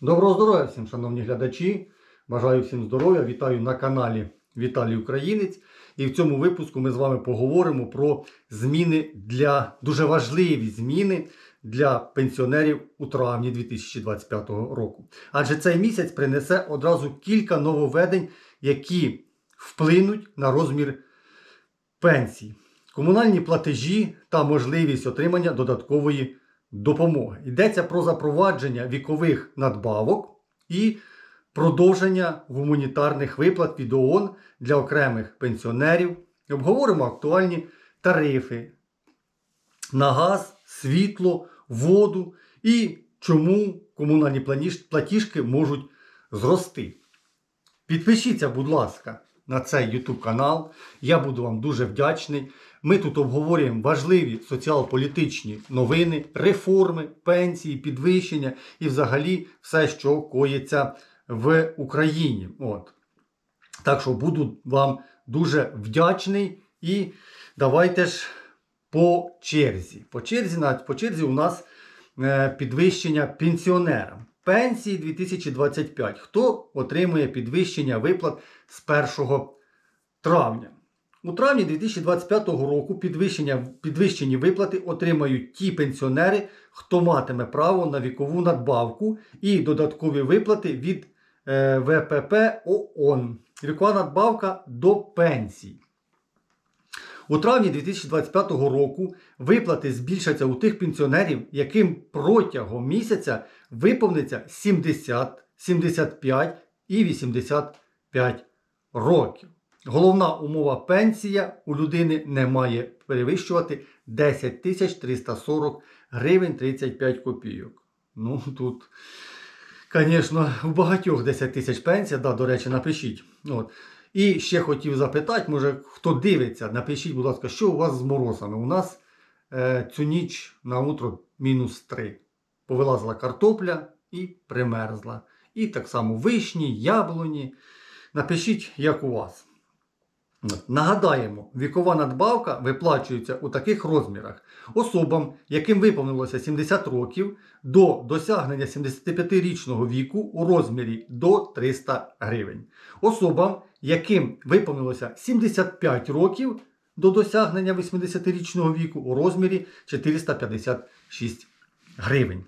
Доброго здоров'я всім, шановні глядачі. Бажаю всім здоров'я. Вітаю на каналі Віталій Українець. І в цьому випуску ми з вами поговоримо про зміни для дуже важливі зміни для пенсіонерів у травні 2025 року. Адже цей місяць принесе одразу кілька нововведень, які вплинуть на розмір пенсій, комунальні платежі та можливість отримання додаткової допомоги. Йдеться про запровадження вікових надбавок і продовження гуманітарних виплат від ООН для окремих пенсіонерів. Обговоримо актуальні тарифи на газ, світло, воду і чому комунальні платіжки можуть зрости. Підпишіться, будь ласка, на цей YouTube канал. Я буду вам дуже вдячний. Ми тут обговорюємо важливі соціал-політичні новини, реформи, пенсії, підвищення і взагалі все, що коїться в Україні. От. Так що буду вам дуже вдячний і давайте ж по черзі. По черзі, по черзі у нас е, підвищення пенсіонерам. Пенсії 2025. Хто отримує підвищення виплат з 1 травня? У травні 2025 року підвищення, підвищені виплати отримають ті пенсіонери, хто матиме право на вікову надбавку і додаткові виплати від е, ВПП ООН. Вікова надбавка до пенсій. У травні 2025 року виплати збільшаться у тих пенсіонерів, яким протягом місяця виповниться 70, 75 і 85 років. Головна умова пенсія у людини не має перевищувати 10 340 гривень 35 копійок. Ну тут, звісно, у багатьох 10 тисяч пенсія, да, до речі, напишіть. От. І ще хотів запитати, може, хто дивиться, напишіть, будь ласка, що у вас з морозами? У нас е, цю ніч на утро мінус 3. Повилазила картопля і примерзла. І так само вишні, яблуні. Напишіть, як у вас. Нагадаємо, вікова надбавка виплачується у таких розмірах. Особам, яким виповнилося 70 років, до досягнення 75-річного віку у розмірі до 300 гривень. Особам, яким виповнилося 75 років до досягнення 80-річного віку у розмірі 456 гривень.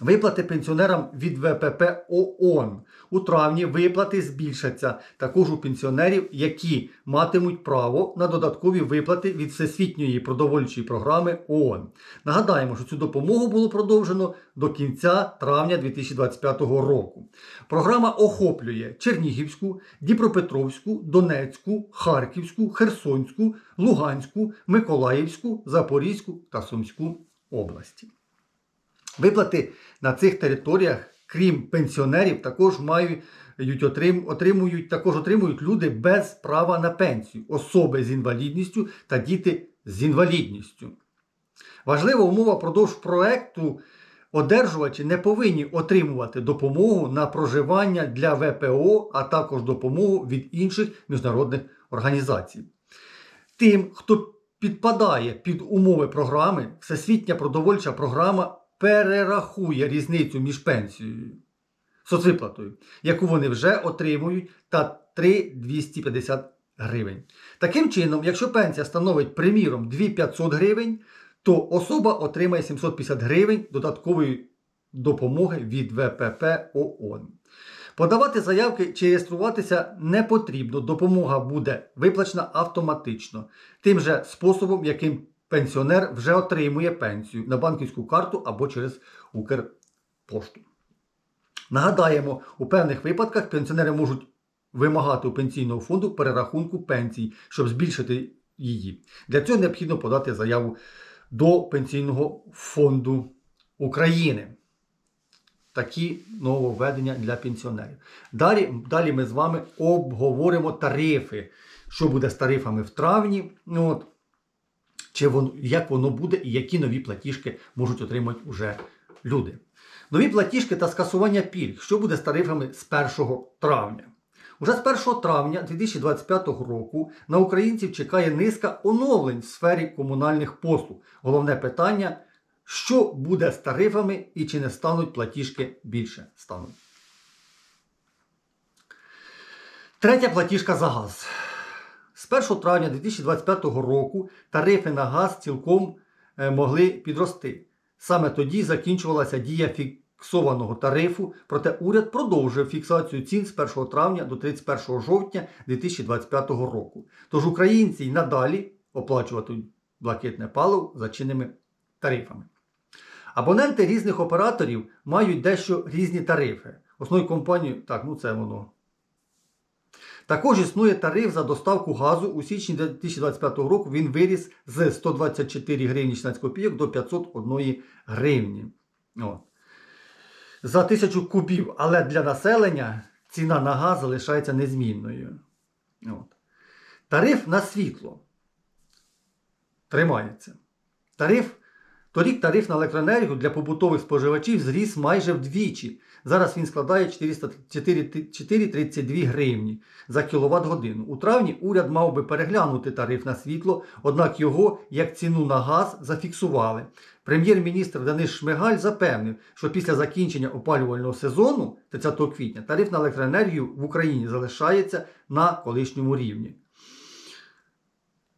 Виплати пенсіонерам від ВПП ООН. У травні виплати збільшаться також у пенсіонерів, які матимуть право на додаткові виплати від Всесвітньої продовольчої програми ООН. Нагадаємо, що цю допомогу було продовжено до кінця травня 2025 року. Програма охоплює Чернігівську, Дніпропетровську, Донецьку, Харківську, Херсонську, Луганську, Миколаївську, Запорізьку та Сумську області. Виплати на цих територіях, крім пенсіонерів, також мають отримують, також отримують люди без права на пенсію, особи з інвалідністю та діти з інвалідністю. Важлива умова продовж проекту. Одержувачі не повинні отримувати допомогу на проживання для ВПО, а також допомогу від інших міжнародних організацій. Тим, хто підпадає під умови програми, Всесвітня продовольча програма перерахує різницю між пенсією соцвиплатою, яку вони вже отримують, та 3,250 гривень. Таким чином, якщо пенсія становить, приміром, 2500 гривень, то особа отримає 750 гривень додаткової допомоги від ВПП ООН. Подавати заявки чи реєструватися не потрібно. Допомога буде виплачена автоматично, тим же способом, яким пенсіонер вже отримує пенсію на банківську карту або через Укрпошту. Нагадаємо, у певних випадках пенсіонери можуть вимагати у пенсійного фонду перерахунку пенсій, щоб збільшити її. Для цього необхідно подати заяву до Пенсійного фонду України. Такі нововведення для пенсіонерів. Далі, далі ми з вами обговоримо тарифи. Що буде з тарифами в травні? Ну, от, чи воно, як воно буде і які нові платіжки можуть отримати уже люди. Нові платіжки та скасування пільг. Що буде з тарифами з 1 травня? Уже з 1 травня 2025 року на українців чекає низка оновлень в сфері комунальних послуг. Головне питання, що буде з тарифами і чи не стануть платіжки більше стануть. Третя платіжка за газ. З 1 травня 2025 року тарифи на газ цілком е, могли підрости. Саме тоді закінчувалася дія фіксованого тарифу, проте уряд продовжує фіксацію цін з 1 травня до 31 жовтня 2025 року. Тож українці й надалі оплачуватимуть блакитне паливо за чинними тарифами. Абоненти різних операторів мають дещо різні тарифи. Основною компанією, так, ну це воно. Також існує тариф за доставку газу. У січні 2025 року він виріс з 124 гривні 16 копійок до 501 гривні. За тисячу кубів, але для населення ціна на газ залишається незмінною. От. Тариф на світло тримається. Тариф Торік тариф на електроенергію для побутових споживачів зріс майже вдвічі. Зараз він складає 4,32 гривні за кіловат годину. У травні уряд мав би переглянути тариф на світло, однак його як ціну на газ зафіксували. Прем'єр-міністр Денис Шмигаль запевнив, що після закінчення опалювального сезону 30 квітня тариф на електроенергію в Україні залишається на колишньому рівні.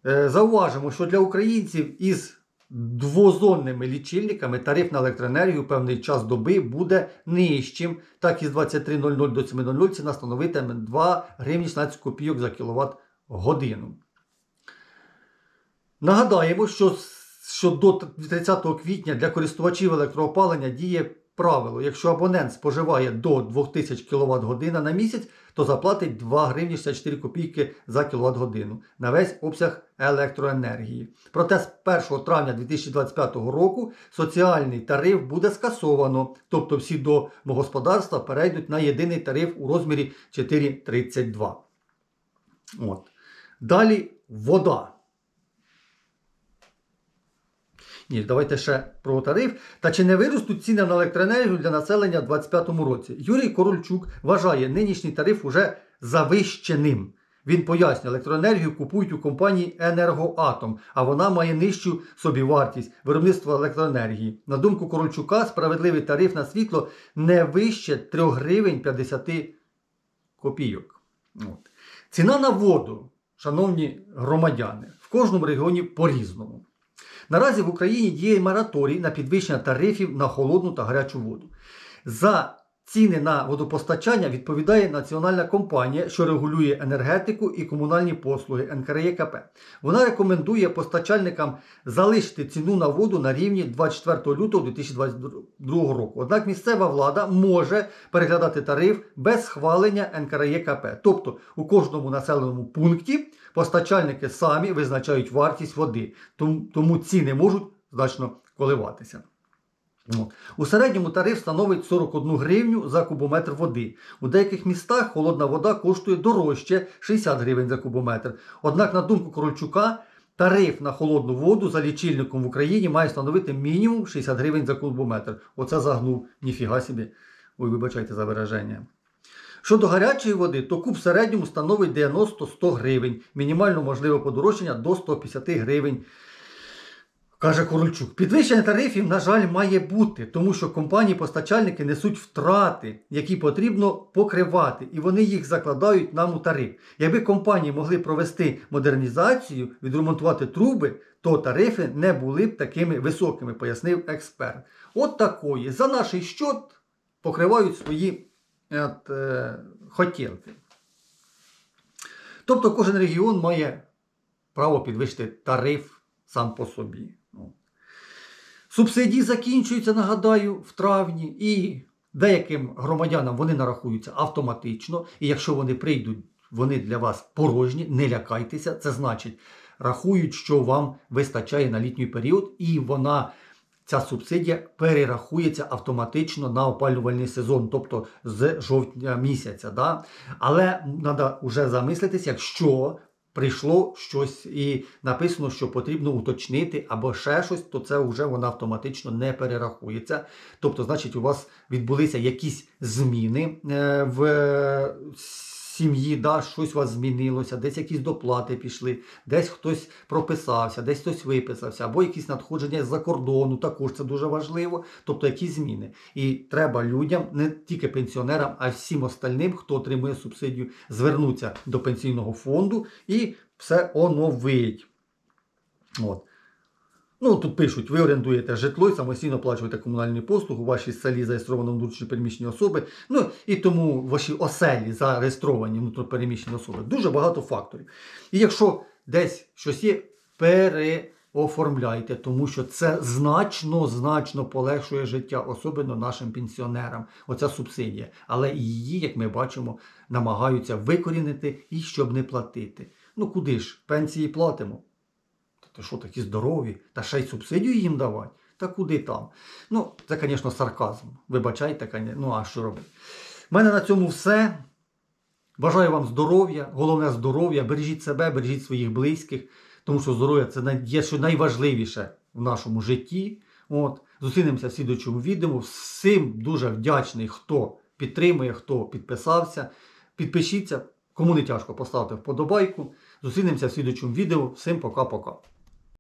Е, Зауважимо, що для українців із двозонними лічильниками тариф на електроенергію певний час доби буде нижчим. Так із 23.00 до 7.00 ціна становитиме 2 гривні 16 копійок за кіловат годину. Нагадаємо, що, що до 30 квітня для користувачів електроопалення діє правило. Якщо абонент споживає до 2000 кВт година на місяць, то заплатить 2 гривні 64 копійки за кіловат годину на весь обсяг електроенергії. Проте з 1 травня 2025 року соціальний тариф буде скасовано, тобто всі домогосподарства перейдуть на єдиний тариф у розмірі 4,32. От. Далі вода. Ні, давайте ще про тариф. Та чи не виростуть ціни на електроенергію для населення у 2025 році? Юрій Корольчук вважає нинішній тариф уже завищеним. Він пояснює, електроенергію купують у компанії Енергоатом, а вона має нижчу собівартість виробництва електроенергії. На думку Корольчука, справедливий тариф на світло не вище 3 гривень 50 копійок. От. Ціна на воду, шановні громадяни, в кожному регіоні по-різному. Наразі в Україні діє мораторій на підвищення тарифів на холодну та гарячу воду. За ціни на водопостачання відповідає національна компанія, що регулює енергетику і комунальні послуги НКРЄКП. Вона рекомендує постачальникам залишити ціну на воду на рівні 24 лютого 2022 року. Однак місцева влада може переглядати тариф без схвалення НКРЄКП. Тобто у кожному населеному пункті постачальники самі визначають вартість води, тому, ціни можуть значно коливатися. У середньому тариф становить 41 гривню за кубометр води. У деяких містах холодна вода коштує дорожче 60 гривень за кубометр. Однак, на думку Корольчука, тариф на холодну воду за лічильником в Україні має становити мінімум 60 гривень за кубометр. Оце загнув, ніфіга собі. Ой, вибачайте за вираження. Щодо гарячої води, то куб в середньому становить 90-100 гривень. Мінімально можливе подорожчання до 150 гривень. Каже Корольчук, підвищення тарифів, на жаль, має бути, тому що компанії-постачальники несуть втрати, які потрібно покривати, і вони їх закладають нам у тариф. Якби компанії могли провести модернізацію, відремонтувати труби, то тарифи не були б такими високими, пояснив експерт. От такої за наш счет покривають свої от, е, хотілки. Тобто кожен регіон має право підвищити тариф сам по собі. Субсидії закінчуються, нагадаю, в травні, і деяким громадянам вони нарахуються автоматично. І якщо вони прийдуть, вони для вас порожні, не лякайтеся. Це значить, рахують, що вам вистачає на літній період, і вона. Ця субсидія перерахується автоматично на опалювальний сезон, тобто з жовтня місяця. Да? Але треба вже замислитися, якщо прийшло щось і написано, що потрібно уточнити або ще щось, то це вже вона автоматично не перерахується. Тобто, значить, у вас відбулися якісь зміни е, в сім'ї, да, щось у вас змінилося, десь якісь доплати пішли, десь хтось прописався, десь хтось виписався, або якісь надходження з-за кордону, також це дуже важливо, тобто якісь зміни. І треба людям, не тільки пенсіонерам, а всім остальним, хто отримує субсидію, звернутися до пенсійного фонду і все оновить. От. Ну, тут пишуть, ви орендуєте житло і самостійно оплачуєте послуги, у вашій селі зареєстровано внутрішньо переміщені особи. Ну і тому ваші оселі зареєстровані внутрішньо особи. Дуже багато факторів. І якщо десь щось є, переоформляйте, тому що це значно, значно полегшує життя, особливо нашим пенсіонерам. Оця субсидія. Але її, як ми бачимо, намагаються викорінити і щоб не платити. Ну куди ж? Пенсії платимо. Та що такі здорові? Та ще й субсидію їм давати? Та куди там? Ну, це, звісно, сарказм. Вибачайте, ну а що робити? У мене на цьому все. Бажаю вам здоров'я, головне здоров'я. Бережіть себе, бережіть своїх близьких, тому що здоров'я це є що найважливіше в нашому житті. От. Зустрінемося в слідуючому відео. Всім дуже вдячний, хто підтримує, хто підписався. Підпишіться, кому не тяжко, поставте вподобайку. Зустрінемося в слідуючому відео. Всім пока-пока.